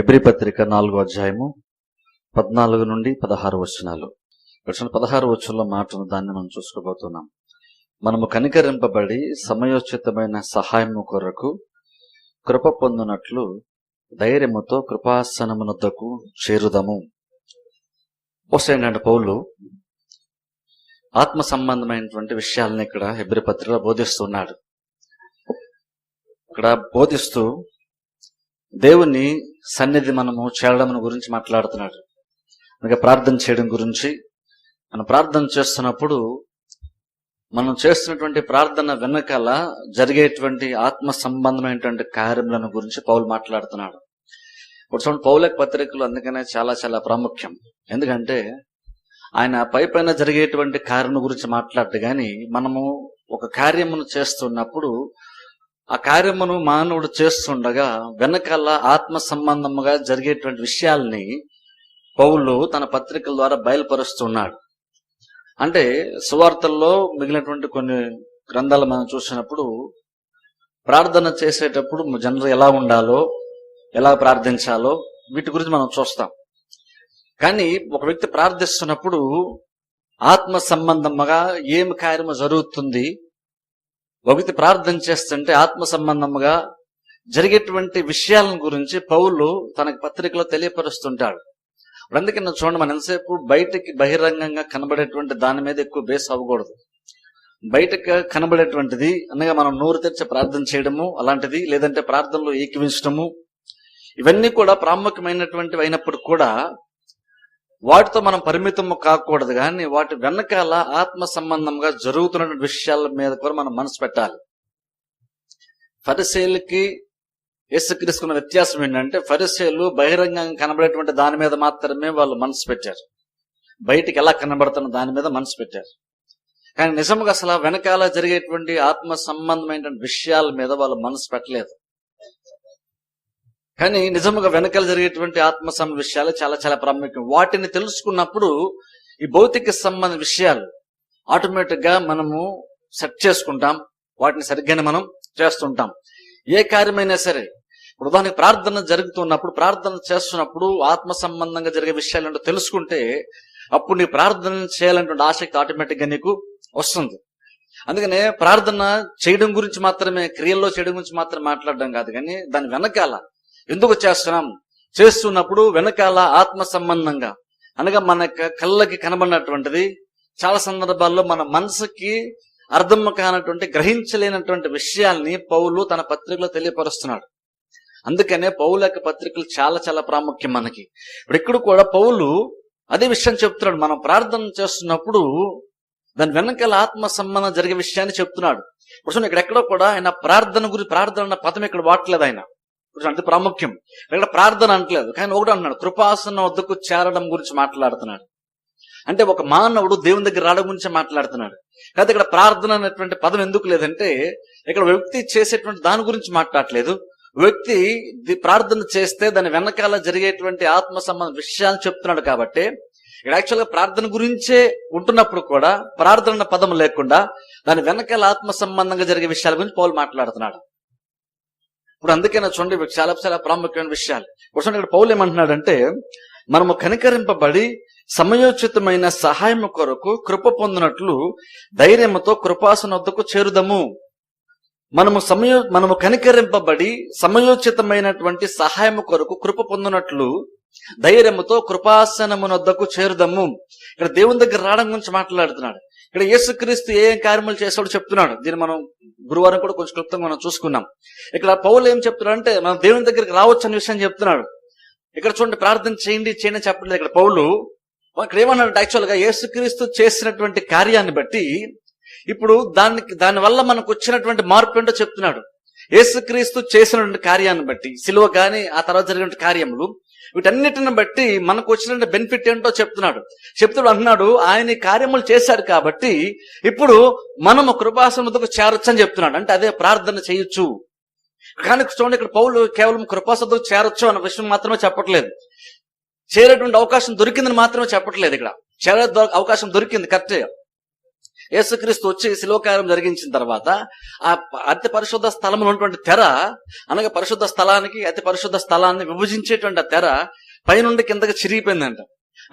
హెబ్రి పత్రిక నాలుగో అధ్యాయము పద్నాలుగు నుండి పదహారు వచనాలు. వచ్చిన పదహారు వచనంలో మాటను దాన్ని మనం చూసుకోబోతున్నాం. మనము కనికరింపబడి సమయోచితమైన సహాయము కొరకు కృప పొందినట్లు ధైర్యముతో కృపాసనమునద్దకు చేరుదము. ఏంటంటే పౌలు ఆత్మ సంబంధమైనటువంటి విషయాలను ఇక్కడ హెబ్రి పత్రికలో బోధిస్తున్నాడు. ఇక్కడ బోధిస్తూ దేవుని సన్నిధి మనము చేరడం గురించి మాట్లాడుతున్నాడు. ఇంకా ప్రార్థన చేయడం గురించి మనం ప్రార్థన చేస్తున్నప్పుడు మనం చేస్తున్నటువంటి ప్రార్థన వెనకాల జరిగేటువంటి ఆత్మ సంబంధమైనటువంటి కార్యములను గురించి పౌలు మాట్లాడుతున్నాడు. ఇప్పుడు చూడండి పౌలక పత్రికలు అందుకనే చాలా చాలా ప్రాముఖ్యం. ఎందుకంటే ఆయన పై పైన జరిగేటువంటి కార్యం గురించి మాట్లాడు కానీ మనము ఒక కార్యమును చేస్తున్నప్పుడు ఆ కార్యమును మానవుడు చేస్తుండగా వెనకాల ఆత్మ సంబంధముగా జరిగేటువంటి విషయాల్ని పౌలు తన పత్రికల ద్వారా బయలుపరుస్తున్నాడు. అంటే సువార్తల్లో మిగిలినటువంటి కొన్ని గ్రంథాలు మనం చూసినప్పుడు ప్రార్థన చేసేటప్పుడు జనరల్ ఎలా ఉండాలో ఎలా ప్రార్థించాలో వీటి గురించి మనం చూస్తాం. కానీ ఒక వ్యక్తి ప్రార్థిస్తున్నప్పుడు ఆత్మ సంబంధముగా ఏమి కార్యము జరుగుతుంది? ఒకటి ప్రార్థన చేస్తుంటే ఆత్మ సంబంధముగా జరిగేటువంటి విషయాలను గురించి పౌలు తనకు పత్రికలో తెలియపరుస్తుంటాడు. అందుకే నేను చూడండి మనం ఎంతసేపు బయటకి బహిరంగంగా కనబడేటువంటి దాని మీద ఎక్కువ బేస్ అవ్వకూడదు. బయటకు కనబడేటువంటిది అనగా మనం నోరు తెరిచి ప్రార్థన చేయడము అలాంటిది లేదంటే ప్రార్థనలో ఏకీవించడము ఇవన్నీ కూడా ప్రాముఖ్యమైనటువంటివి అయినప్పుడు కూడా వాటితో మనం పరిమితం కాకూడదు కానీ వాటి వెనకాల ఆత్మ సంబంధంగా జరుగుతున్న విషయాల మీద కూడా మనం మనసు పెట్టాలి. ఫరిసేలకి యేసుక్రీస్తున్న వ్యత్యాసం ఏంటంటే ఫరిసేలు బహిరంగంగా కనబడేటువంటి దాని మీద మాత్రమే వాళ్ళు మనసు పెట్టారు. బయటికి ఎలా కనబడుతున్న దాని మీద మనసు పెట్టారు. కానీ నిజంగా అసలు వెనకాల జరిగేటువంటి ఆత్మ సంబంధమైనటువంటి విషయాల మీద వాళ్ళు మనసు పెట్టలేదు. కానీ నిజముగా వెనకాల జరిగేటువంటి ఆత్మ సంబంధ విషయాలు చాలా చాలా ప్రాముఖ్యం. వాటిని తెలుసుకున్నప్పుడు ఈ భౌతిక సంబంధ విషయాలు ఆటోమేటిక్గా మనము సెట్ చేసుకుంటాం. వాటిని సరిగ్గానే మనం చేస్తుంటాం. ఏ కార్యమైనా సరే ఇప్పుడు ఉదాహరణకి ప్రార్థన జరుగుతున్నప్పుడు ప్రార్థన చేస్తున్నప్పుడు ఆత్మ సంబంధంగా జరిగే విషయాలు ఏంటో తెలుసుకుంటే అప్పుడు నీ ప్రార్థన చేయాలంటే ఆసక్తి ఆటోమేటిక్గా నీకు వస్తుంది. అందుకనే ప్రార్థన చేయడం గురించి మాత్రమే క్రియల్లో చేయడం గురించి మాత్రమే మాట్లాడడం కాదు. కానీ దాని వెనకాల ఎందుకు చేస్తున్నాం? చేస్తున్నప్పుడు వెనకాల ఆత్మ సంబంధంగా. అనగా మన కళ్ళకి కనబడినటువంటిది. చాలా సందర్భాల్లో మన మనసుకి అర్థం కానటువంటి గ్రహించలేనటువంటి విషయాల్ని పౌలు తన పత్రికలో తెలియపరుస్తున్నాడు. అందుకనే పౌలు యొక్క పత్రికలు చాలా చాలా ప్రాముఖ్యం మనకి. ఇప్పుడు ఇక్కడ కూడా పౌలు అదే విషయం చెప్తున్నాడు. మనం ప్రార్థన చేస్తున్నప్పుడు దాని వెనకాల ఆత్మ సంబంధం జరిగే విషయాన్ని చెప్తున్నాడు. ఇప్పుడు ఇక్కడ కూడా ఆయన ప్రార్థన గురించి ప్రార్థన అన్న పదం ఇక్కడ వాడలేదు ఆయన. అంటే ప్రాముఖ్యం. ఇక్కడ ప్రార్థన అంటలేదు కానీ ఒకటి అంటున్నాడు కృపాసన వద్దకు చేరడం గురించి మాట్లాడుతున్నాడు. అంటే ఒక మానవుడు దేవుని దగ్గర రావడం గురించి మాట్లాడుతున్నాడు. కాదు ఇక్కడ ప్రార్థన అనేటువంటి పదం ఎందుకు లేదంటే ఇక్కడ వ్యక్తి చేసేటువంటి దాని గురించి మాట్లాడలేదు వ్యక్తి ప్రార్థన చేస్తే దాని వెనకాల జరిగేటువంటి ఆత్మ సంబంధ విషయాలు చెప్తున్నాడు కాబట్టి ఇక్కడ యాక్చువల్గా ప్రార్థన గురించే ఉంటున్నప్పుడు కూడా ప్రార్థన పదం లేకుండా దాని వెనకాల ఆత్మ సంబంధంగా జరిగే విషయాల గురించి పౌలు మాట్లాడుతున్నాడు. ఇప్పుడు అందుకైనా చూడండి చాలా చాలా ప్రాముఖ్యమైన విషయాలు. ఇప్పుడు చూడండి ఇక్కడ పౌలు ఏమంటున్నాడంటే మనము కనికరింపబడి సమయోచితమైన సహాయం కొరకు కృప పొందినట్లు ధైర్యముతో కృపాసన వద్దకు చేరుదము. మనము సమయో మనము కనికరింపబడి సమయోచితమైనటువంటి సహాయం కొరకు కృప పొందినట్లు ధైర్యముతో కృపాసనమునొద్దకు చేరుదము. ఇక్కడ దేవుని దగ్గర రావడం గురించి మాట్లాడుతున్నాడు. ఇక్కడ యేసుక్రీస్తు ఏ కార్యములు చేస్తాడో చెప్తున్నాడు. దీన్ని మనం గురువారం కూడా కొంచెం క్లుప్తంగా మనం చూసుకున్నాం. ఇక్కడ పౌలు ఏం చెప్తున్నాడు అంటే మనం దేవుని దగ్గరికి రావచ్చు అనే విషయం చెప్తున్నాడు. ఇక్కడ చూడండి ప్రార్థన చేయండి చేయండి చెప్పట్లేదు చెప్పలేదు ఇక్కడ పౌలు. ఇక్కడ ఏమన్నాడు యాక్చువల్గా యేసుక్రీస్తు చేసినటువంటి కార్యాన్ని బట్టి ఇప్పుడు దానికి దాని వల్ల మనకు వచ్చినటువంటి మార్పు ఏంటో చెప్తున్నాడు. యేసుక్రీస్తు చేసినటువంటి కార్యాన్ని బట్టి సిలువ కానీ ఆ తర్వాత జరిగిన కార్యములు వీటన్నిటిని బట్టి మనకు వచ్చిన బెనిఫిట్ ఏంటో చెప్తున్నాడు. చెప్తూ అంటున్నాడు ఆయన కార్యములు చేశారు కాబట్టి ఇప్పుడు మనము కృపాసనకు చేరొచ్చని చెప్తున్నాడు. అంటే అదే ప్రార్థన చేయొచ్చు. కానీ చూడండి ఇక్కడ పౌలు కేవలం కృపాసనకు చేరొచ్చు అన్న విషయం మాత్రమే చెప్పట్లేదు. చేరేటువంటి అవకాశం దొరికిందని మాత్రమే చెప్పట్లేదు ఇక్కడ. చేరే అవకాశం దొరికింది కరెక్ట్. యేసుక్రీస్తు వచ్చి శిలోకారం జరిగించిన తర్వాత ఆ అతి పరిశుద్ధ స్థలం ఉన్నటువంటి తెర అనగా పరిశుద్ధ స్థలానికి అతి పరిశుద్ధ స్థలాన్ని విభజించేటువంటి ఆ తెర పైనుండి కిందకి చిరిగిపోయిందంట.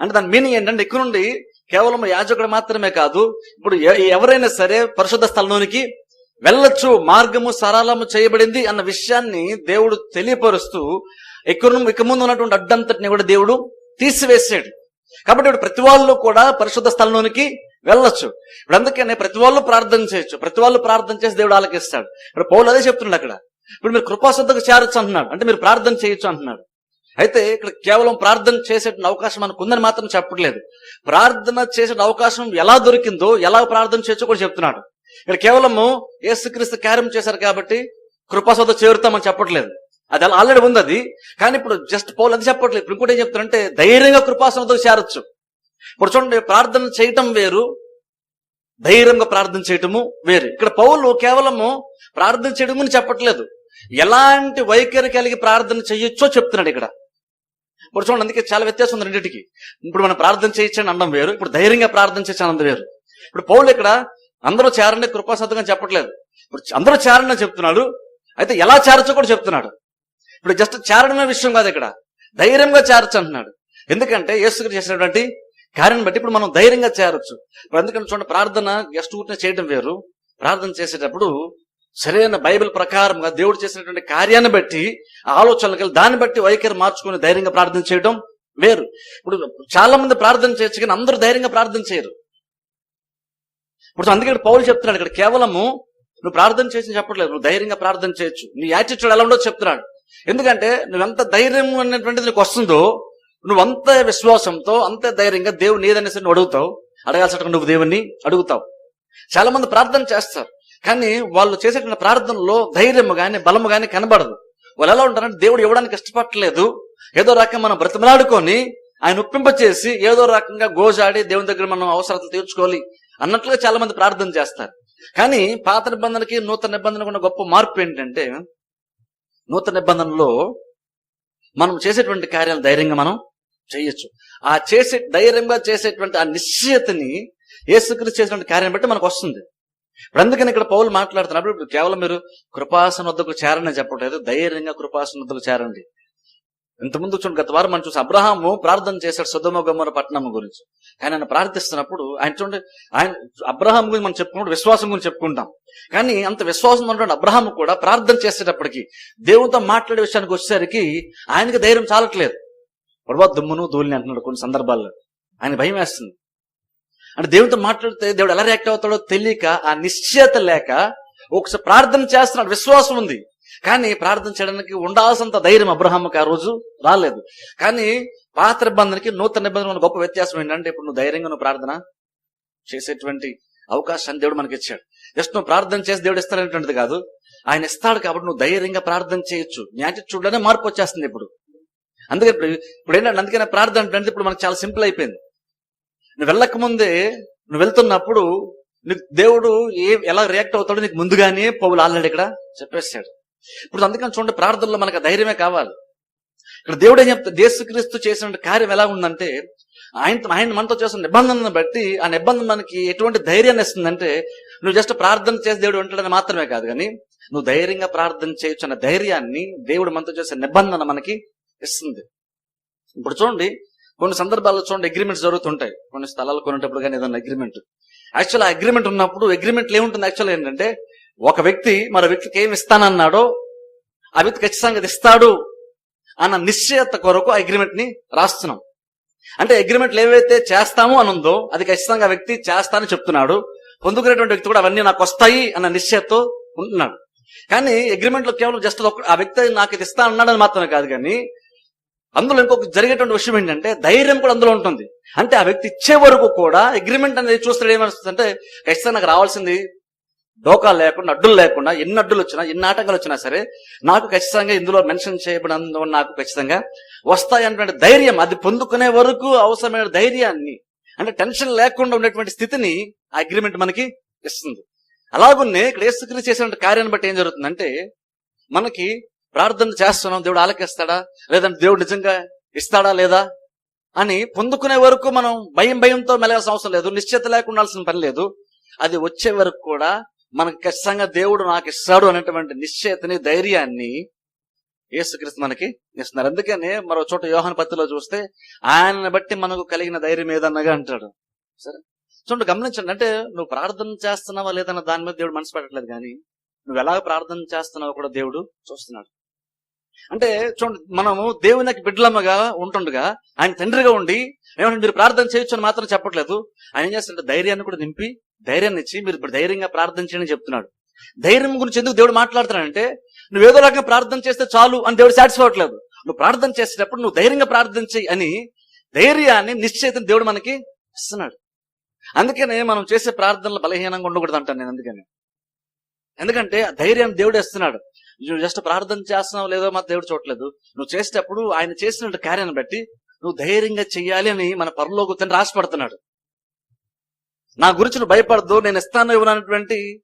అంటే దాని మీనింగ్ ఏంటంటే ఇక్కడ నుండి కేవలం యాజకుడు మాత్రమే కాదు ఇప్పుడు ఎ- ఎవరైనా సరే పరిశుద్ధ స్థలంలోనికి వెళ్ళొచ్చు మార్గము సరళము చేయబడింది అన్న విషయాన్ని దేవుడు తెలియపరుస్తూ ఇక్కడ ఇక ముందు ఉన్నటువంటి అడ్డంతటిని కూడా దేవుడు తీసివేసాడు. కాబట్టి ఇప్పుడు ప్రతి వాళ్ళు కూడా పరిశుద్ధ స్థలంలోనికి వెళ్ళొచ్చు. ఇప్పుడు అందుకనే ప్రతి వాళ్ళు ప్రార్థన చేయొచ్చు. ప్రతి వాళ్ళు ప్రార్థన చేసి దేవుడు ఆలకిస్తాడు. ఇప్పుడు పౌలు అదే చెప్తున్నాడు అక్కడ. ఇప్పుడు మీరు కృపాశుద్ధకు చేరొచ్చు అంటున్నాడు. అంటే మీరు ప్రార్థన చేయొచ్చు అంటున్నాడు. అయితే ఇక్కడ కేవలం ప్రార్థన చేసే అవకాశం మనకు ఉందని మాత్రం చెప్పట్లేదు. ప్రార్థన చేసే అవకాశం ఎలా దొరికిందో ఎలా ప్రార్థన చేయొచ్చో కూడా చెప్తున్నాడు. ఇక్కడ కేవలము యేసుక్రీస్తు కార్యం చేశారు కాబట్టి కృపాశుద్ధ చేరుతామని చెప్పట్లేదు. అది అలా ఆల్రెడీ ఉంది అది. కానీ ఇప్పుడు జస్ట్ పౌలు అది చెప్పట్లేదు. ఇప్పుడు ఇంకోటి ఏం చెప్తారంటే ధైర్యంగా కృపాసనతో చేరొచ్చు. ఇప్పుడు చూడండి ప్రార్థన చేయటం వేరు ధైర్యంగా ప్రార్థన చేయటము వేరు. ఇక్కడ పౌలు కేవలము ప్రార్థన చేయడం గురించి చెప్పట్లేదు. ఎలాంటి వైఖరి కలిగి ప్రార్థన చేయొచ్చో చెప్తున్నాడు ఇక్కడ. ఇప్పుడు చూడండి అందుకే చాలా వ్యత్యాసం ఉంది రెండింటికి. ఇప్పుడు మనం ప్రార్థన చేయొచ్చని అనడం వేరు ఇప్పుడు ధైర్యంగా ప్రార్థన చేయొచ్చు అన్నది వేరు. ఇప్పుడు పౌలు ఇక్కడ అందరూ చేరండి కృపాసత్తుగా చెప్పట్లేదు. ఇప్పుడు అందరూ చేరండి చెప్తున్నాడు అయితే ఎలా చేరచ్చో కూడా చెప్తున్నాడు. ఇప్పుడు జస్ట్ చేరడమే విషయం కాదు ఇక్కడ. ధైర్యంగా చేరచ్చు అంటున్నాడు. ఎందుకంటే యేసుకు చేసినటువంటి కార్యం బట్టి ఇప్పుడు మనం ధైర్యంగా చేరొచ్చు. ఇప్పుడు ఎందుకంటే చూడండి ప్రార్థన గెస్ట్ ఊరినే చేయడం వేరు. ప్రార్థన చేసేటప్పుడు సరైన బైబిల్ ప్రకారంగా దేవుడు చేసినటువంటి కార్యాన్ని బట్టి ఆలోచనలు కలిగి దాన్ని బట్టి వైఖరి మార్చుకుని ధైర్యంగా ప్రార్థన చేయడం వేరు. ఇప్పుడు చాలా మంది ప్రార్థన చేయొచ్చు కానీ అందరూ ధైర్యంగా ప్రార్థన చేయరు. ఇప్పుడు అందుకే పౌలు చెప్తున్నాడు ఇక్కడ కేవలము నువ్వు ప్రార్థన చేసి చెప్పట్లేదు నువ్వు ధైర్యంగా ప్రార్థన చేయొచ్చు. నీ యాటిట్యూడ్ ఎలా ఉండో చెప్తున్నాడు. ఎందుకంటే నువ్వెంత ధైర్యం అనేటువంటిది నీకు వస్తుందో నువ్వు అంత విశ్వాసంతో అంత ధైర్యంగా దేవుని ఏదైనా సరే నువ్వు అడుగుతావు అడగాల్సిన నువ్వు దేవుణ్ణి అడుగుతావు. చాలా మంది ప్రార్థన చేస్తారు. కానీ వాళ్ళు చేసేటువంటి ప్రార్థనలో ధైర్యము కానీ బలము కానీ కనబడదు. వాళ్ళు ఎలా ఉంటారంటే దేవుడు ఇవ్వడానికి ఇష్టపడలేదు ఏదో రకంగా మనం బ్రతిమలాడుకొని ఆయన ఒప్పింపచేసి ఏదో రకంగా గోజాడి దేవుని దగ్గర మనం అవసరాలు తీర్చుకోవాలి అన్నట్లుగా చాలా మంది ప్రార్థన చేస్తారు. కానీ పాత నిబంధనకి నూతన నిబంధనకు ఉన్న గొప్ప మార్పు ఏంటంటే నూతన నిబంధనలో మనం చేసేటువంటి కార్యాలు ధైర్యంగా మనం చేయొచ్చు. ఆ చేసే ధైర్యంగా చేసేటువంటి ఆ నిశ్చయతని యేసుక్రీస్తు చేసినటువంటి కార్యం బట్టి మనకు వస్తుంది. ఇప్పుడు అందుకని ఇక్కడ పౌలు మాట్లాడుతున్నప్పుడు ఇప్పుడు కేవలం మీరు కృపాసన వద్దకు చేరని చెప్పట్లేదు ధైర్యంగా కృపాసన వద్దకు చేరండి. ఇంతకుముందు చూడండి గత వారం మనం చూసి అబ్రహాము ప్రార్థన చేశాడు సుధమ గమ్మర పట్టణం గురించి. కానీ ఆయన ప్రార్థిస్తున్నప్పుడు ఆయన చూడండి ఆయన అబ్రహాం గురించి మనం చెప్పుకుంటూ విశ్వాసం గురించి చెప్పుకుంటాం. కానీ అంత విశ్వాసం ఉన్నటువంటి అబ్రహాం కూడా ప్రార్థన చేసేటప్పటికి దేవునితో మాట్లాడే విషయానికి వచ్చేసరికి ఆయనకి ధైర్యం చాలట్లేదు. ప్రభా దుమ్మును ధూళిని అంటున్నాడు కొన్ని సందర్భాల్లో. ఆయన భయం వేస్తుంది. అంటే దేవుడితో మాట్లాడితే దేవుడు ఎలా రియాక్ట్ అవుతాడో తెలియక ఆ నిశ్చయత లేక ఒకసారి ప్రార్థన చేస్తున్నాడు విశ్వాసం ఉంది. కానీ ప్రార్థన చేయడానికి ఉండాల్సినంత ధైర్యం అబ్రహాంకి ఆ రోజు రాలేదు. కానీ పాత నిబంధనకి నూతన నిబంధన ఉన్న గొప్ప వ్యత్యాసం ఏంటంటే ఇప్పుడు నువ్వు ధైర్యంగా నువ్వు ప్రార్థన చేసేటువంటి అవకాశాన్ని దేవుడు మనకి ఇచ్చాడు. జస్ట్ నువ్వు ప్రార్థన చేసి దేవుడు ఇస్తాడనేటువంటిది కాదు. ఆయన ఇస్తాడు కాబట్టి నువ్వు ధైర్యంగా ప్రార్థన చేయొచ్చు. నీ యాటిట్యూడ్లోనే మార్పు వచ్చేస్తుంది ఇప్పుడు. అందుకే ఇప్పుడు ఏంటంటే అందుకనే ప్రార్థన అంటే ఇప్పుడు మనకు చాలా సింపుల్ అయిపోయింది. నువ్వు వెళ్ళక ముందే నువ్వు వెళ్తున్నప్పుడు నీకు దేవుడు ఏ ఎలా రియాక్ట్ అవుతాడో నీకు ముందుగానే పౌలు ఆల్రెడీ ఇక్కడ చెప్పేస్తాడు. ఇప్పుడు అందుకని చూడండి ప్రార్థనలో మనకు ధైర్యమే కావాలి. ఇక్కడ దేవుడు ఏం చెప్తాడు? దేశక్రీస్తు చేసిన కార్యం ఎలా ఉందంటే ఆయన ఆయన మనతో చేసిన నిబంధనను బట్టి ఆ నిబంధన మనకి ఎటువంటి ధైర్యాన్ని ఇస్తుందంటే నువ్వు జస్ట్ ప్రార్థన చేసి దేవుడు ఉంటాడని మాత్రమే కాదు కానీ నువ్వు ధైర్యంగా ప్రార్థన చేయొచ్చు అన్న ధైర్యాన్ని దేవుడు మనతో చేసే నిబంధన మనకి ఇస్తుంది. ఇప్పుడు చూడండి కొన్ని సందర్భాల్లో చూడండి అగ్రిమెంట్స్ జరుగుతుంటాయి. కొన్ని స్థలాలు కొనేటప్పుడు కానీ ఏదైనా అగ్రిమెంట్ యాక్చువల్ ఆ అగ్రిమెంట్ ఉన్నప్పుడు అగ్రిమెంట్ ఏముంటుంది? యాక్చువల్ ఏంటంటే ఒక వ్యక్తి మరో వ్యక్తికి ఏమి ఇస్తానన్నాడో ఆ వ్యక్తి ఖచ్చితంగా ఇస్తాడు అన్న నిశ్చయత కొరకు ఆ అగ్రిమెంట్ని రాస్తున్నాం. అంటే అగ్రిమెంట్లు ఏవైతే చేస్తామో అని ఉందో అది ఖచ్చితంగా ఆ వ్యక్తి చేస్తానని చెప్తున్నాడు. పొందుకునేటువంటి వ్యక్తి కూడా అవన్నీ నాకు వస్తాయి అన్న నిశ్చయతో ఉంటున్నాడు. కానీ అగ్రిమెంట్లో కేవలం జస్ట్ ఆ వ్యక్తి నాకు ఇది ఇస్తా అన్నాడని మాత్రమే కాదు కానీ అందులో ఇంకొక జరిగేటువంటి విషయం ఏంటంటే ధైర్యం కూడా అందులో ఉంటుంది. అంటే ఆ వ్యక్తి ఇచ్చే వరకు కూడా అగ్రిమెంట్ అనేది చూస్తాడు ఏమనిస్తుంది అంటే ఖచ్చితంగా నాకు రావాల్సింది డోకా లేకుండా అడ్డులు లేకుండా ఎన్ని అడ్డులు వచ్చినా ఎన్ని ఆటంకాలు వచ్చినా సరే నాకు ఖచ్చితంగా ఇందులో మెన్షన్ చేయబడినందు నాకు ఖచ్చితంగా వస్తాయన్నటువంటి ధైర్యం. అది పొందుకునే వరకు అవసరమైన ధైర్యాన్ని అంటే టెన్షన్ లేకుండా ఉన్నటువంటి స్థితిని ఆ అగ్రిమెంట్ మనకి ఇస్తుంది. అలాగున్నే ఇక్కడ ఏసుక్రీ చేసిన కార్యాన్ని బట్టి ఏం జరుగుతుందంటే మనకి ప్రార్థన చేస్తున్నాం దేవుడు ఆలకిస్తాడా? లేదంటే దేవుడు నిజంగా ఇస్తాడా లేదా? అని పొందుకునే వరకు మనం భయం భయంతో మెలగాల్సిన అవసరం లేదు. నిశ్చిత లేకుండా ఉండాల్సిన పని లేదు. అది వచ్చే వరకు కూడా మనకు ఖచ్చితంగా దేవుడు నాకు ఇస్తాడు అనేటువంటి నిశ్చయతని ధైర్యాన్ని యేసుక్రీస్తు మనకి ఇస్తున్నారు. అందుకనే మరో చోట యోహన పత్తిలో చూస్తే ఆయనను బట్టి మనకు కలిగిన ధైర్యం ఏదన్నగా అంటాడు. సరే? చూడండి గమనించండి. అంటే నువ్వు ప్రార్థన చేస్తున్నావా లేదన్న దాని మీద దేవుడు మనసు పెట్టట్లేదు కానీ నువ్వు ఎలా ప్రార్థన చేస్తున్నావో కూడా దేవుడు చూస్తున్నాడు. అంటే చూడండి మనము దేవునికి బిడ్డలమ్మగా ఉంటుండగా ఆయన తండ్రిగా ఉండి ఏమంటే మీరు ప్రార్థన చేయొచ్చు అని మాత్రం చెప్పట్లేదు. ఆయన ఏం చేస్తుంటే ధైర్యాన్ని కూడా నింపి ధైర్యాన్ని ఇచ్చి మీరు ఇప్పుడు ధైర్యంగా ప్రార్థన చేయని చెప్తున్నాడు. ధైర్యం గురించి ఎందుకు దేవుడు మాట్లాడుతున్నాడంటే నువ్వు ఏదో రకంగా ప్రార్థన చేస్తే చాలు అని దేవుడు సాటిస్ఫై అవ్వట్లేదు. నువ్వు ప్రార్థన చేసేటప్పుడు నువ్వు ధైర్యంగా ప్రార్థన చేయి అని ధైర్యాన్ని నిశ్చయితని దేవుడు మనకి ఇస్తున్నాడు. అందుకనే మనం చేసే ప్రార్థనలు బలహీనంగా ఉండకూడదు అంటాను నేను అందుకని. ఎందుకంటే ఆ ధైర్యాన్ని దేవుడు ఇస్తున్నాడు. నువ్వు జస్ట్ ప్రార్థన చేస్తున్నావు లేదో మా దేవుడు చూడలేదు నువ్వు చేసేటప్పుడు ఆయన చేసిన కార్యాన్ని బట్టి నువ్వు ధైర్యంగా చెయ్యాలి అని మన పరలోకి తండ్రి రాసి నా గురించి నువ్వు భయపడద్దు నేను ఇస్తాను ఇవ్వనటువంటి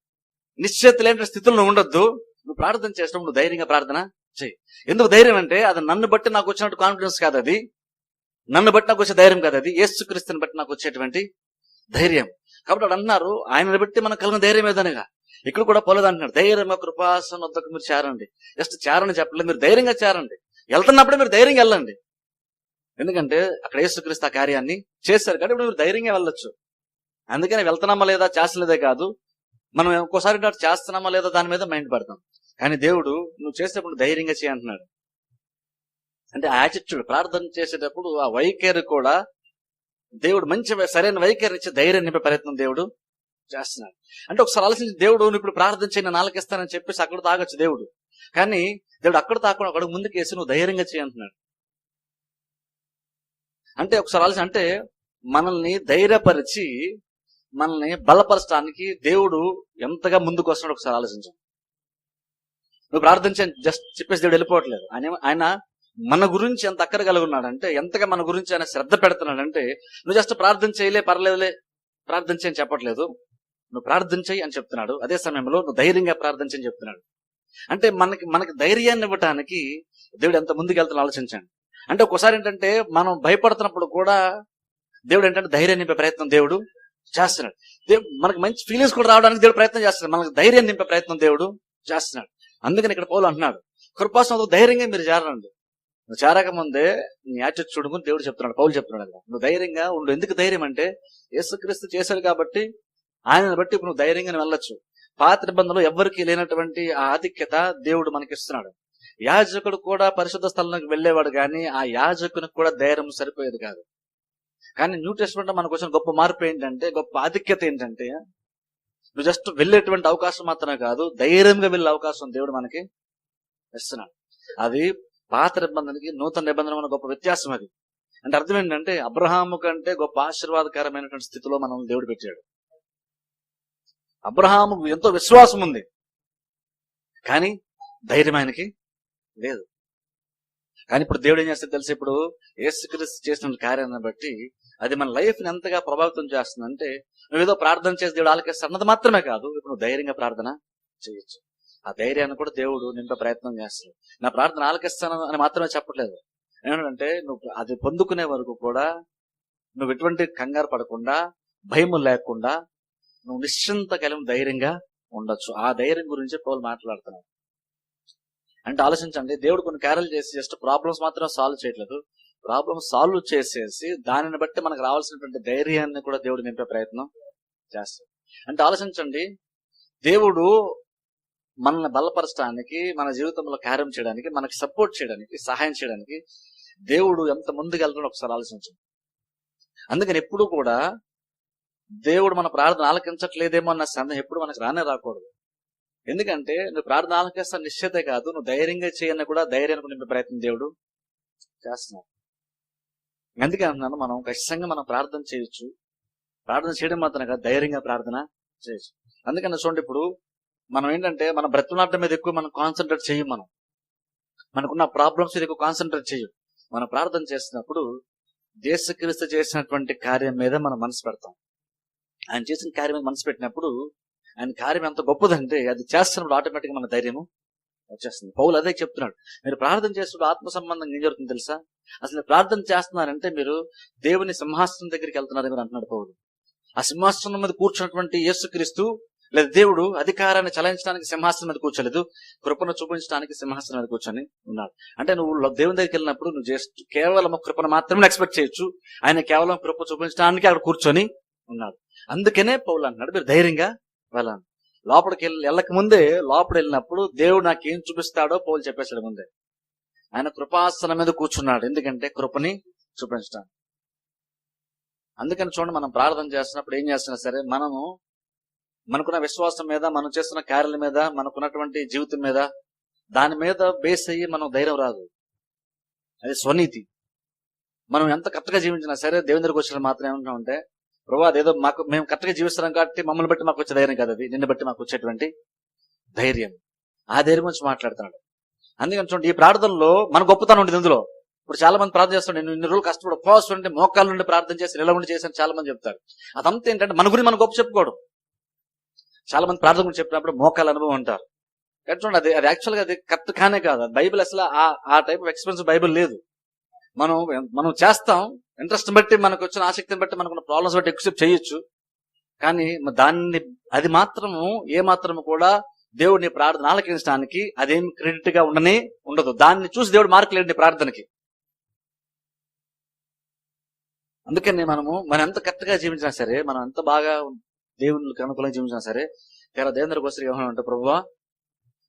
నిశ్చయిత లేని స్థితిలో నువ్వు ఉండొద్దు. నువ్వు ప్రార్థన చేసినప్పుడు నువ్వు ధైర్యంగా ప్రార్థన చెయ్యి. ఎందుకు ధైర్యం అంటే అది నన్ను బట్టి నాకు వచ్చినట్టు కాన్ఫిడెన్స్ కాదు అది. నన్ను బట్టి నాకు వచ్చే ధైర్యం కాదు అది. యేసుక్రీస్తుని బట్టి నాకు వచ్చేటువంటి ధైర్యం. కాబట్టి వాడు అన్నారు ఆయనను బట్టి మనకు కలిగిన ధైర్యం ఏదనగా? ఇక్కడ కూడా పోలేదు అంటున్నాడు ధైర్యం కృపాసన వద్దకు మీరు చేరండి. జస్ట్ చేరని చెప్పలేదు మీరు ధైర్యంగా చేరండి. వెళ్తున్నప్పుడే మీరు ధైర్యంగా వెళ్ళండి. ఎందుకంటే అక్కడ యేసుక్రీస్తు ఆ కార్యాన్ని చేశారు కాబట్టి ఇప్పుడు మీరు ధైర్యంగా వెళ్ళొచ్చు. అందుకని వెళ్తున్నామా లేదా చేస్తలేదే కాదు మనం ఒక్కోసారి చేస్తున్నామా లేదా దాని మీద మైండ్ పెడతాం. కానీ దేవుడు నువ్వు చేసేటప్పుడు ధైర్యంగా చేయంటున్నాడు అంటే ఆ యాటిట్యూడ్ ప్రార్థన చేసేటప్పుడు ఆ వైఖరి కూడా దేవుడు మంచి సరైన వైఖరి ఇచ్చే ధైర్యం నింపే ప్రయత్నం దేవుడు చేస్తున్నాడు. అంటే ఒకసారి ఆలోచించి దేవుడు నువ్వు ఇప్పుడు ప్రార్థన చేయి నేను ఆలకిస్తానని చెప్పేసి అక్కడ తాగొచ్చు దేవుడు. కానీ దేవుడు అక్కడ తాకుండా అక్కడ ముందుకు వేసి నువ్వు ధైర్యంగా చేయి అంటున్నాడు. అంటే ఒకసారి ఆలోచన అంటే మనల్ని ధైర్యపరిచి మనల్ని బలపరచడానికి దేవుడు ఎంతగా ముందుకు వస్తున్నాడు ఒకసారి ఆలోచించు. నువ్వు ప్రార్థించని జస్ట్ చెప్పేసి దేవుడు వెళ్ళిపోవట్లేదు. ఆయన ఆయన మన గురించి ఎంత అక్కర కలిగి ఎంతగా మన గురించి ఆయన శ్రద్ధ పెడుతున్నాడంటే నువ్వు జస్ట్ ప్రార్థన చేయలే పర్లేదులే ప్రార్థన చేయని చెప్పట్లేదు. నువ్వు ప్రార్థన చేయి అని చెప్తున్నాడు. అదే సమయంలో నువ్వు ధైర్యంగా ప్రార్థన చేయని చెప్తున్నాడు. అంటే మనకి మనకి ధైర్యాన్ని ఇవ్వటానికి దేవుడు ఎంత ముందుకెళ్తాను ఆలోచించండి. అంటే ఒకసారి ఏంటంటే మనం భయపడుతున్నప్పుడు కూడా దేవుడు ఏంటంటే ధైర్యం నింపే ప్రయత్నం దేవుడు చేస్తున్నాడు. దేవుడు మనకి మంచి ఫీలింగ్స్ కూడా రావడానికి దేవుడు ప్రయత్నం చేస్తున్నాడు. మనకి ధైర్యం నింపే ప్రయత్నం దేవుడు చేస్తున్నాడు. అందుకని ఇక్కడ పౌలు అంటున్నాడు కృపాసం ధైర్యంగా మీరు చేరండి. నువ్వు చేరక ముందే నీ యాటిట్యూడ్ చూడుకుని దేవుడు చెప్తున్నాడు. పౌలు చెప్తున్నాడు నువ్వు ధైర్యంగా ఉండు. ఎందుకు ధైర్యం అంటే యేసుక్రీస్తు చేశాడు కాబట్టి ఆయనను బట్టి ఇప్పుడు నువ్వు ధైర్యంగా వెళ్ళొచ్చు. పాత నిబంధనలు ఎవ్వరికి లేనటువంటి ఆ ఆధిక్యత దేవుడు మనకి ఇస్తున్నాడు యాజకుడు కూడా పరిశుద్ధ స్థలంలోకి వెళ్ళేవాడు కానీ ఆ యాజకునికి కూడా ధైర్యం సరిపోయేది కాదు. కానీ న్యూ టెస్ట్మెంట్ మనకు వచ్చిన గొప్ప మార్పు ఏంటంటే గొప్ప ఆధిక్యత ఏంటంటే నువ్వు జస్ట్ వెళ్ళేటువంటి అవకాశం మాత్రమే కాదు ధైర్యంగా వెళ్ళే అవకాశం దేవుడు మనకి ఇస్తున్నాడు. అది పాత నిబంధనకి నూతన నిబంధన మన గొప్ప వ్యత్యాసం అది. అంటే అర్థం ఏంటంటే అబ్రహాము కంటే గొప్ప ఆశీర్వాదకరమైనటువంటి స్థితిలో మనం దేవుడు పెట్టాడు. అబ్రహాము ఎంతో విశ్వాసం ఉంది. కానీ ధైర్యం ఆయనకి లేదు. కానీ ఇప్పుడు దేవుడు ఏం చేస్తే తెలిసి? ఇప్పుడు ఏసుక్రీస్తు చేసిన కార్యాన్ని బట్టి అది మన లైఫ్ని ఎంతగా ప్రభావితం చేస్తుంది అంటే నువ్వు ఏదో ప్రార్థన చేసి దేవుడు ఆలకిస్తా అన్నది మాత్రమే కాదు ఇప్పుడు నువ్వు ధైర్యంగా ప్రార్థన చేయొచ్చు. ఆ ధైర్యాన్ని కూడా దేవుడు నింపే ప్రయత్నం చేస్తాడు. నా ప్రార్థన ఆలకిస్తాను అని మాత్రమే చెప్పట్లేదు. ఏంటంటే నువ్వు అది పొందుకునే వరకు కూడా నువ్వు ఎటువంటి కంగారు పడకుండా భయము లేకుండా నువ్వు నిశ్చింత కలిగి ధైర్యంగా ఉండొచ్చు. ఆ ధైర్యం గురించి పౌలు మాట్లాడుతున్నాడు. అంటే ఆలోచించండి దేవుడు కొన్ని కార్యాలు చేసి జస్ట్ ప్రాబ్లమ్స్ మాత్రం సాల్వ్ చేయట్లేదు. ప్రాబ్లమ్ సాల్వ్ చేసేసి దానిని బట్టి మనకు రావాల్సినటువంటి ధైర్యాన్ని కూడా దేవుడు నింపే ప్రయత్నం చేస్తాడు. అంటే ఆలోచించండి దేవుడు మనల్ని బలపరచడానికి మన జీవితంలో కార్యం చేయడానికి మనకి సపోర్ట్ చేయడానికి సహాయం చేయడానికి దేవుడు ఎంత ముందుకెళ్తాడో ఒకసారి ఆలోచించండి. అందుకని ఎప్పుడు కూడా దేవుడు మన ప్రార్థన ఆలకించట్లేదేమో అన్న సందేహం ఎప్పుడు మనకు రానే రాకూడదు. ఎందుకంటే నువ్వు ప్రార్థన ఆలకిస్తా నిశ్చితే కాదు నువ్వు ధైర్యంగా చేయని కూడా ధైర్యానికి నింపే ప్రయత్నం దేవుడు చేస్తున్నావు అందుకే అన్నాను మనం ఖచ్చితంగా మనం ప్రార్థన చేయొచ్చు. ప్రార్థన చేయడం మాత్రం కాదు ధైర్యంగా ప్రార్థన చేయొచ్చు. అందుకని చూడండి ఇప్పుడు మనం ఏంటంటే మన బ్రతునాటం మీద ఎక్కువ మనం కాన్సన్ట్రేట్ చేయం మనం. మనకున్న ప్రాబ్లమ్స్ మీద ఎక్కువ కాన్సన్ట్రేట్ చేయం. మనం ప్రార్థన చేసినప్పుడు దేశక్రీస్తు చేసినటువంటి కార్యం మీద మనం మనసు పెడతాం. ఆయన చేసిన కార్యం మనసు పెట్టినప్పుడు ఆయన కార్యం ఎంత గొప్పదంటే అది చేస్తున్నప్పుడు ఆటోమేటిక్ మన ధైర్యము వచ్చేస్తుంది. పౌలు అదే చెప్తున్నాడు. మీరు ప్రార్థన చేస్తున్నప్పుడు ఆత్మ సంబంధం ఏం జరుగుతుంది తెలుసా? అసలు ప్రార్థన చేస్తున్నారంటే మీరు దేవుని సింహాసనం దగ్గరికి వెళ్తున్నారని మీరు అంటున్నాడు పౌలు. ఆ సింహాసనం మీద కూర్చున్నటువంటి యేసుక్రీస్తు లేదా దేవుడు అధికారాన్ని చలాయించడానికి సింహాసనం మీద కూర్చోలేదు. కృపను చూపించడానికి సింహాసనం మీద కూర్చొని ఉన్నాడు. అంటే నువ్వు దేవుని దగ్గరికి వెళ్ళినప్పుడు నువ్వు జస్ట్ కేవలం కృపను మాత్రమే ఎక్స్పెక్ట్ చేయొచ్చు. ఆయన కేవలం కృప చూపించడానికి అక్కడ కూర్చొని ఉన్నాడు. అందుకనే పౌలు అన్నాడు మీరు ధైర్యంగా వెళ్ళాను లోపలికి వెళ్ళి వెళ్ళక ముందే లోపల వెళ్ళినప్పుడు దేవుడు నాకు ఏం చూపిస్తాడో పౌలు చెప్పేశాడు ముందే. ఆయన కృపాసనం మీద కూర్చున్నాడు. ఎందుకంటే కృపని చూపించడానికి. అందుకని చూడండి మనం ప్రార్థన చేస్తున్నప్పుడు ఏం చేస్తున్నా సరే మనము మనకున్న విశ్వాసం మీద మనం చేస్తున్న కార్యాల మీద మనకున్నటువంటి జీవితం మీద దాని మీద బేస్ అయ్యి మనం ధైర్యం రాదు. అది స్వనీతి. మనం ఎంత కరెక్ట్గా జీవించినా సరే దేవుని దగ్గరికి వచ్చిన మాత్రం ఏమంటామంటే ప్రభా అదేదో మాకు మేము కరెక్ట్గా జీవిస్తున్నాం కాబట్టి మమ్మల్ని బట్టి మాకు వచ్చే ధైర్యం కాదు అది. నిన్ను బట్టి మాకు వచ్చేటువంటి ధైర్యం. ఆ ధైర్యం గురించి మాట్లాడుతున్నాడు. అందుకని చూడండి ఈ ప్రార్థనలో మన గొప్పతనం ఉండేది ఇందులో. ఇప్పుడు చాలా మంది ప్రార్థన చేస్తుండే నేను ఇన్ని రోజులు కష్టపడి ఉపవాసం ఉండి మోకాళ్ళ నుండి ప్రార్థన చేసి నిల ఉండి చేశాను చాలా మంది చెప్తారు. అదంతా ఏంటంటే మన గురించి మన గొప్ప చెప్పుకోవడం. చాలా మంది ప్రార్థన గురించి చెప్పినప్పుడు మోకాల అనుభవం అంటారు. కానీ చూడండి అది అది యాక్చువల్గా అది కరెక్ట్ కానే కాదు. బైబిల్ అసలు ఆ ఆ టైప్ ఆఫ్ ఎక్స్పీరియన్స్ బైబిల్ లేదు. మనం మనం చేస్తాం. ఇంట్రెస్ట్ బట్టి మనకు వచ్చిన ఆసక్తిని బట్టి మనకున్న ప్రాబ్లమ్స్ బట్టి ఎక్సెప్ట్ చేయొచ్చు. కానీ దాన్ని అది మాత్రము ఏ మాత్రము కూడా దేవుడిని ప్రార్థన ఆలకించడానికి అదేం క్రెడిట్గా ఉండనే ఉండదు. దాన్ని చూసి దేవుడు మార్కలేడు నీ ప్రార్థనకి. అందుకని మనము మనం ఎంత కరెక్ట్గా జీవించినా సరే మనం ఎంత బాగా దేవునికి అనుకూలంగా జీవించినా సరే తీరా దేవేంద్ర దగ్గరకు వస్తే ఏమన్నా అంటే ప్రభువా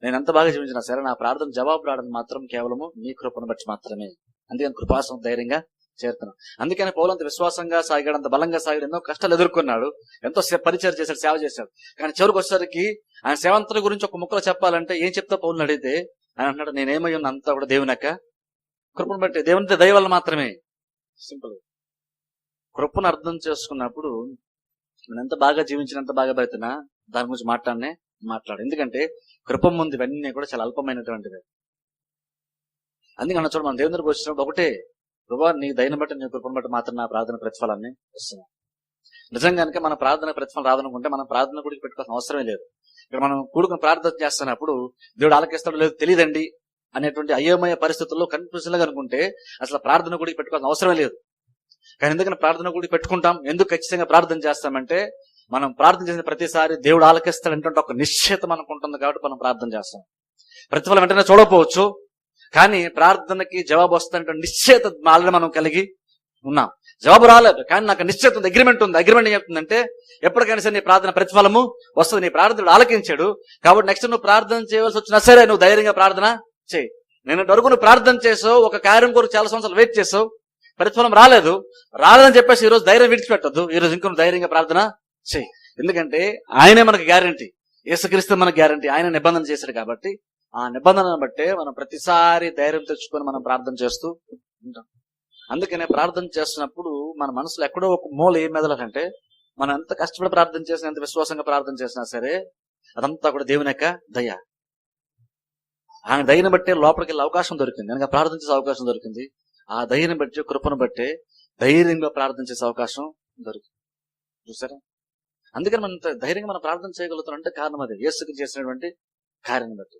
నేను ఎంత బాగా జీవించినా సరే నా ప్రార్థన జవాబు రావడం మాత్రం కేవలము మీ కృపను బట్టి మాత్రమే. అందుకని కృపాసం ధైర్యంగా చేరుతున్నాం. అందుకని పౌలంత విశ్వాసంగా సాగాడు అంత బలంగా సాగాడు ఎన్నో కష్టాలు ఎదుర్కొన్నాడు ఎంతో సే- పరిచయం చేశాడు సేవ చేశాడు. కానీ చివరికి వచ్చేసరికి ఆయన సేవంతుల గురించి ఒక ముక్కలో చెప్పాలంటే ఏం చెప్తా పౌలను అడిగితే ఆయన అన్నాడు నేనేమై ఉన్నా అంతా కూడా దేవునక్క కృపను బట్టి దేవుని దయ వల్ల మాత్రమే. సింపుల్ కృపను అర్థం చేసుకున్నప్పుడు నేను ఎంత బాగా జీవించిన ఎంత బాగా బ్రతినా దాని గురించి మాట్లాడనే మాట్లాడు. ఎందుకంటే కృప ముందు ఇవన్నీ కూడా చాలా అల్పమైనటువంటివి. అందుకని చూడ మనం దేవుని దగ్గరకు వచ్చినప్పుడు ఒకటే ప్రభా నీ దయని బట్టి నీ కృపను బట్టి మాత్రం నా ప్రార్థన ప్రతిఫలాన్ని ఇస్తున్నాను నిజంగా కనుక మన ప్రార్థన ప్రతిఫలం రాదనుకుంటే మనం ప్రార్థన కూడా పెట్టుకోవాల్సిన అవసరమే లేదు. ఇక్కడ మనం కూడుకుని ప్రార్థన చేస్తున్నప్పుడు దేవుడు ఆలకిస్తాడో లేదో తెలియదండి అనేటువంటి అయోమయ పరిస్థితుల్లో కన్ఫ్యూజన్గా అనుకుంటే అసలు ప్రార్థన కూడా పెట్టుకోవాల్సిన అవసరమే లేదు. కానీ ఎందుకని ప్రార్థన కూడా పెట్టుకుంటాం? ఎందుకు ఖచ్చితంగా ప్రార్థన చేస్తామంటే మనం ప్రార్థన చేసిన ప్రతిసారి దేవుడు ఆలకిస్తాడంటే ఒక నిశ్చయిత మనకు ఉంటుంది కాబట్టి మనం ప్రార్థన చేస్తాం. ప్రతిఫలం వెంటనే చూడకపోవచ్చు. కానీ ప్రార్థనకి జవాబు వస్తుందంటే నిశ్చేత ఆల్రెడీ మనం కలిగి ఉన్నాం. జవాబు రాలేదు కానీ నాకు నిశ్చేత ఉంది అగ్రిమెంట్ ఉంది. అగ్రిమెంట్ ఏం చెప్తుందంటే ఎప్పటికైనా సరే నీ ప్రార్థన ప్రతిఫలము వస్తుంది. నీ ప్రార్థన ఆలకించాడు. కాబట్టి నెక్స్ట్ నువ్వు ప్రార్థన చేయవలసి వచ్చినా సరే నువ్వు ధైర్యంగా ప్రార్థన చేయి. నేను వరకు నువ్వు ప్రార్థన చేసావు ఒక కార్యం కొరకు చాలా సంవత్సరాలు వెయిట్ చేసావు. ప్రతిఫలం రాలేదు. రాలేదని చెప్పేసి ఈ రోజు ధైర్యం విడిచిపెట్టద్దు. ఈ రోజు ధైర్యంగా ప్రార్థన చేయి. ఎందుకంటే ఆయనే మనకు గ్యారంటీ యేసుక్రీస్తు మనకు గ్యారంటీ ఆయన నిబంధన చేశాడు కాబట్టి ఆ నిబంధనను బట్టే మనం ప్రతిసారి ధైర్యం తెచ్చుకొని మనం ప్రార్థన చేస్తూ ఉంటాం. అందుకనే ప్రార్థన చేస్తున్నప్పుడు మన మనసులో ఎక్కడో ఒక మూల ఏం మెదలంటే మనం ఎంత కష్టపడి ప్రార్థన చేసినా ఎంత విశ్వాసంగా ప్రార్థన చేసినా సరే అదంతా కూడా దేవుని యొక్క దయ. ఆయన దయని బట్టే లోపలికి వెళ్ళే అవకాశం దొరికింది. కనుక ప్రార్థన చేసే అవకాశం దొరికింది. ఆ దయని బట్టి కృపను బట్టే ధైర్యంగా ప్రార్థన చేసే అవకాశం దొరికింది. చూసారా? అందుకని మనం ధైర్యంగా మనం ప్రార్థన చేయగలుగుతాం అంటే కారణం అది. యేసుకు చేసినటువంటి కార్యం బట్టి.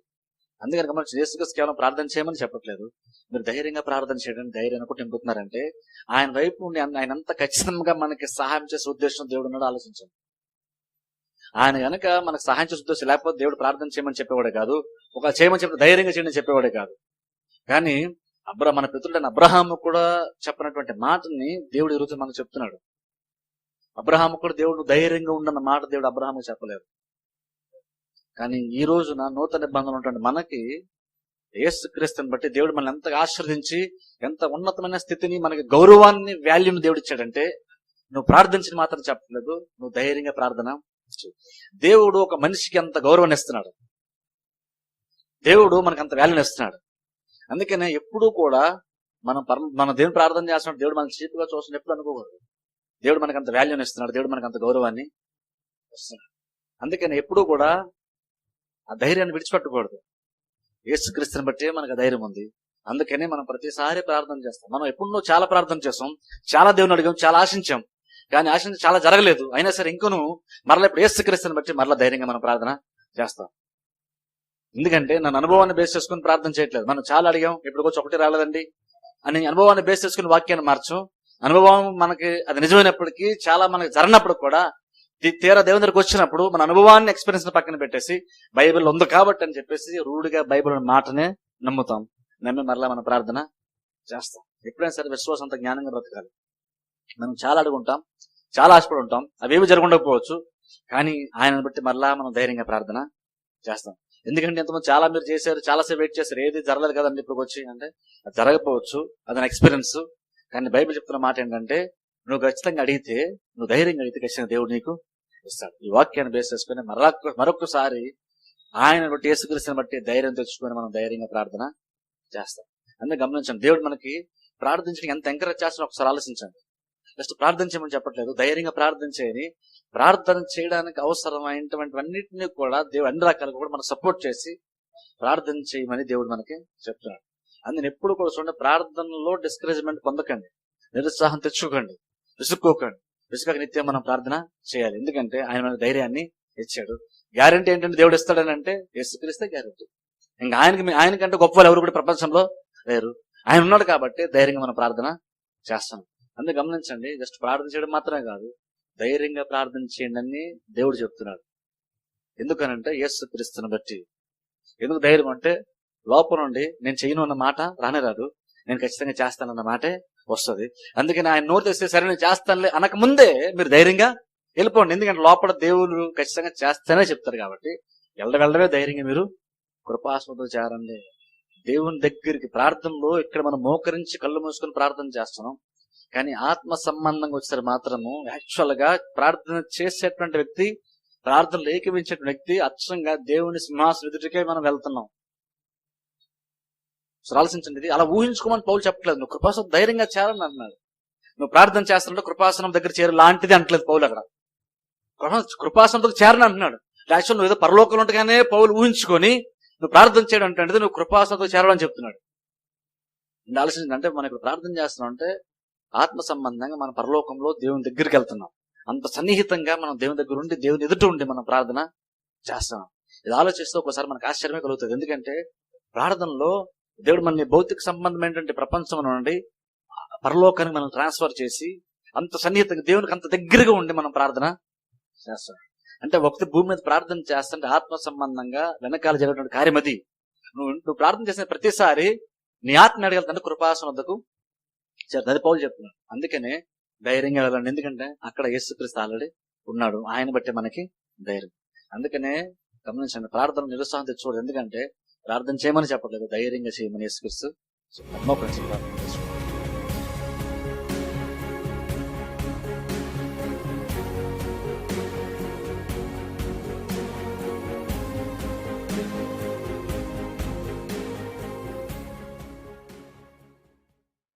అందుకని మనం యేసుక్రీస్తు కేవలం ప్రార్థన చేయమని చెప్పట్లేదు. మీరు ధైర్యంగా ప్రార్థన చేయడానికి ధైర్యం అనుకుంటే నింపుతున్నారంటే ఆయన వైపు నుండి ఆయన అంత ఖచ్చితంగా మనకి సహాయం చేసే ఉద్దేశం దేవుడు ఉన్నాడు ఆలోచించండి. ఆయన కనుక మనకు సహాయం చేసే ఉద్దేశం లేకపోతే దేవుడు ప్రార్థన చేయమని చెప్పేవాడే కాదు. ఒక చేయమని చెప్పి ధైర్యంగా చేయమని చెప్పేవాడే కాదు. కానీ అబ్రా మన పితృడైన అబ్రహాము కూడా చెప్పినటువంటి మాటని దేవుడు ఈరోజు మనకు చెప్తున్నాడు. అబ్రహాము కూడా దేవుడు ధైర్యంగా ఉండన్న మాట దేవుడు అబ్రహాము చెప్పలేదు. కానీ ఈ రోజున నూతన నిబంధనలు ఉంటుంది మనకి యేసుక్రీస్తుని బట్టి దేవుడు మనల్ని ఎంతగా ఆశ్రదించి ఎంత ఉన్నతమైన స్థితిని మనకి గౌరవాన్ని వాల్యూని దేవుడు ఇచ్చాడంటే నువ్వు ప్రార్థించని మాత్రం చెప్పలేదు నువ్వు ధైర్యంగా ప్రార్థన దేవుడు ఒక మనిషికి అంత గౌరవాన్ని ఇస్తున్నాడు? దేవుడు మనకు అంత వాల్యూని ఇస్తున్నాడు. అందుకనే ఎప్పుడూ కూడా మనం పరమ మన దేవుని ప్రార్థన చేస్తున్నాడు దేవుడు మన చీపుగా చూసిన ఎప్పుడు అనుకోకూడదు. దేవుడు మనకు అంత వాల్యూని ఇస్తున్నాడు దేవుడు మనకు అంత గౌరవాన్ని ఇస్తున్నాడు. అందుకని ఎప్పుడూ కూడా ఆ ధైర్యాన్ని విడిచిపెట్టకూడదు. యేసుక్రీస్తుని బట్టి మనకు ధైర్యం ఉంది. అందుకనే మనం ప్రతిసారి ప్రార్థన చేస్తాం. మనం ఎప్పుడో చాలా ప్రార్థన చేస్తాం. చాలా దేవుని అడిగాం చాలా ఆశించాం. కానీ ఆశించి చాలా జరగలేదు. అయినా సరే ఇంకొను మరలా ఇప్పుడు యేసుక్రీస్తుని బట్టి మరలా ధైర్యంగా మనం ప్రార్థన చేస్తాం. ఎందుకంటే నన్ను అనుభవాన్ని బేస్ చేసుకుని ప్రార్థన చేయట్లేదు. మనం చాలా అడిగాం ఇప్పుడు కొంచెం ఒకటి రాలేదండి అని అనుభవాన్ని బేస్ చేసుకుని వాక్యాన్ని మార్చం. అనుభవం మనకి అది నిజమైనప్పటికీ చాలా మనకి జరగనప్పుడు కూడా తీరా దేవుని దగ్గరికి వచ్చినప్పుడు మన అనుభవాన్ని ఎక్స్పీరియన్స్ పక్కన పెట్టేసి బైబిల్ ఉంది కాబట్టి అని చెప్పేసి రూఢిగా బైబిల్ మాటనే నమ్ముతాం. నమ్మి మరలా మన ప్రార్థన చేస్తాం. ఎప్పుడైనా సరే విశ్వాసంత జ్ఞానంగా బ్రతకాలి. మనం చాలా అడుగుంటాం చాలా ఆశపడి ఉంటాం అవేవి జరగకపోవచ్చు కానీ ఆయనను బట్టి మరలా మనం ధైర్యంగా ప్రార్థన చేస్తాం. ఎందుకంటే ఎంతమంది చాలా మీరు చేశారు చాలా సేపు వెయిట్ చేశారు. ఏది జరగలేదు కదండి ఇప్పుడు వచ్చి అంటే అది జరగకపోవచ్చు అది ఎక్స్పీరియన్స్ కానీ బైబిల్ చెప్తున్న మాట ఏంటంటే నువ్వు ఖచ్చితంగా అడిగితే నువ్వు ధైర్యంగా అడిగితే ఖచ్చితంగా దేవుడు నీకు ఇస్తాడు ఈ వాక్యాన్ని బేస్ చేసుకుని మరొక మరొకసారి ఆయన బట్టి యేసుక్రీస్తుని బట్టి ధైర్యం తెచ్చుకొని మనం ధైర్యంగా ప్రార్థన చేస్తాం. అందుకే గమనించండి దేవుడు మనకి ప్రార్థించడానికి ఎంత ఎంకరేజ్ చేస్తున్నా ఒకసారి ఆలోచించండి. జస్ట్ ప్రార్థన చేయమని చెప్పట్లేదు ధైర్యంగా ప్రార్థన చేయని ప్రార్థన చేయడానికి అవసరమైనటువంటివన్నింటినీ కూడా దేవుడు అన్ని రకాలుగా కూడా మనం సపోర్ట్ చేసి ప్రార్థన చేయమని దేవుడు మనకి చెప్తున్నాడు. అందుకని ఎప్పుడు కూడా చూడండి ప్రార్థనలో డిస్కరేజ్మెంట్ పొందకండి నిరుత్సాహం తెచ్చుకోకండి విసుక్కోకండి. విసుక నిత్యం మనం ప్రార్థన చేయాలి. ఎందుకంటే ఆయన మనకు ధైర్యాన్ని ఇచ్చాడు. గ్యారంటీ ఏంటంటే దేవుడు ఇస్తాడని అంటే యేసుక్రీస్తే గ్యారంటీ. ఇంకా ఆయనకి ఆయనకంటే గొప్ప ఎవరు కూడా ప్రపంచంలో లేరు. ఆయన ఉన్నాడు కాబట్టి ధైర్యంగా మనం ప్రార్థన చేస్తాం. అందుకే గమనించండి జస్ట్ ప్రార్థన చేయడం మాత్రమే కాదు ధైర్యంగా ప్రార్థన చేయండి అని దేవుడు చెప్తున్నాడు. ఎందుకనంటే యేసు క్రీస్తుని బట్టి. ఎందుకు ధైర్యం అంటే లోపల నుండి నేను చేయను అన్న మాట రానే రాదు. నేను ఖచ్చితంగా చేస్తానన్న మాటే వస్తుంది. అందుకని ఆయన నోరు తెస్తే సరే నేను చేస్తానులే అనక ముందే మీరు ధైర్యంగా వెళ్ళిపోండి. ఎందుకంటే లోపల దేవుడు ఖచ్చితంగా చేస్తానే చెప్తారు కాబట్టి వెళ్ళ వెళ్ళడమే ధైర్యంగా మీరు కృపాస్మతో చేరండి. దేవుని దగ్గరికి ప్రార్థనలో ఇక్కడ మనం మోకరించి కళ్ళు మూసుకొని ప్రార్థన చేస్తున్నాం. కానీ ఆత్మ సంబంధంగా వచ్చేసరి మాత్రము యాక్చువల్గా ప్రార్థన చేసేటువంటి వ్యక్తి ప్రార్థనలు ఏకీవించేటువంటి వ్యక్తి అచ్చంగా దేవుని సింహాసనం ఎదుటికే మనం వెళ్తున్నాం. ఆలోచించండి ఇది అలా ఊహించుకోమని పౌలు చెప్పట్లేదు. నువ్వు కృపాసనం ధైర్యంగా చేరని అన్నాడు. నువ్వు ప్రార్థన చేస్తుంటే కృపాసనం దగ్గర చేరు లాంటిది అంటలేదు పౌలు అక్కడ. కృపాసనంతో చేరని అంటున్నాడు. యాక్చువల్ నువ్వు ఏదో పరలోకంలో ఉండగానే పౌలు ఊహించుకొని నువ్వు ప్రార్థన చేయడం అంటే నువ్వు కృపాసనంతో చేరడం చెప్తున్నాడు. ఇది ఆలోచించండి అంటే మనం ఇక్కడ ప్రార్థన చేస్తున్నాం అంటే ఆత్మ సంబంధంగా మన పరలోకంలో దేవుని దగ్గరికి వెళ్తున్నాం. అంత సన్నిహితంగా మనం దేవుని దగ్గర ఉండి దేవుని ఎదుట ఉండి మనం ప్రార్థన చేస్తున్నాం. ఇది ఆలోచిస్తే ఒకసారి మనకు ఆశ్చర్యమే కలుగుతుంది. ఎందుకంటే ప్రార్థనలో దేవుడు మన భౌతిక సంబంధమైనటువంటి ప్రపంచం నుండి పరలోకానికి మనం ట్రాన్స్ఫర్ చేసి అంత సన్నిహితంగా దేవునికి అంత దగ్గరగా ఉండి మనం ప్రార్థన చేస్తాం. అంటే ఒకటి భూమి మీద ప్రార్థన చేస్తుంటే ఆత్మ సంబంధంగా వెనకాల జరిగినటువంటి కార్యం అది. నువ్వు నువ్వు ప్రార్థన చేసిన ప్రతిసారి నీ ఆత్మ అడగలుగుతుంటే కృపాసన వద్దకు చేరుతుంది. అది పౌలు చెప్తున్నాడు. అందుకనే ధైర్యంగా వెళ్ళండి. ఎందుకంటే అక్కడ యేసుక్రీస్తు ఆల్రెడీ ఉన్నాడు. ఆయన బట్టి మనకి ధైర్యం. అందుకనే గమనించండి ప్రార్థన నిరుత్సాహం తెచ్చుకోడు ఎందుకంటే ప్రార్థన చేయమని చెప్పట్లేదు ధైర్యంగా చేయమని యేసుక్రీస్తు. ప్రార్థన